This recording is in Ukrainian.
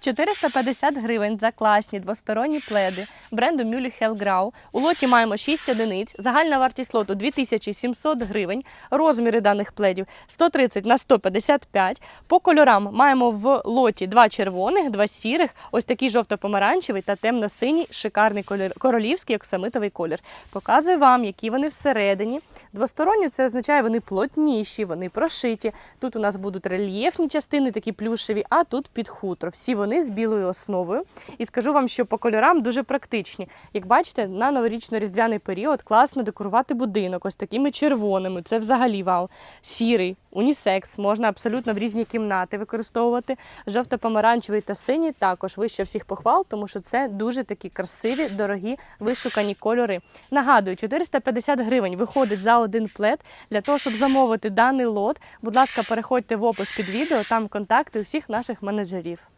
450 гривень за класні двосторонні пледи бренду Мюлі Хелграу. У лоті маємо 6 одиниць. Загальна вартість лоту 2700 гривень. Розміри даних пледів 130 на 155. По кольорам маємо в лоті два червоних, два сірих, ось такий жовто-помаранчевий та темно-синій, шикарний колір, королівський оксамитовий колір. Показую вам, які вони всередині. Двосторонні це означає, вони плотніші, вони прошиті. Тут у нас будуть рельєфні частини, такі плюшеві, а тут під хутро. Всі вони з білою основою. І скажу вам, що по кольорам дуже практичні. Як бачите, на новорічно-різдвяний період класно декорувати будинок ось такими червоними. Це взагалі вау. Сірий, унісекс, можна абсолютно в різні кімнати використовувати. Жовто-помаранчевий та синій також вище всіх похвал, тому що це дуже такі красиві, дорогі, вишукані кольори. Нагадую, 450 гривень виходить за один плед. Для того, щоб замовити даний лот, будь ласка, переходьте в опис під відео, там контакти усіх наших менеджерів.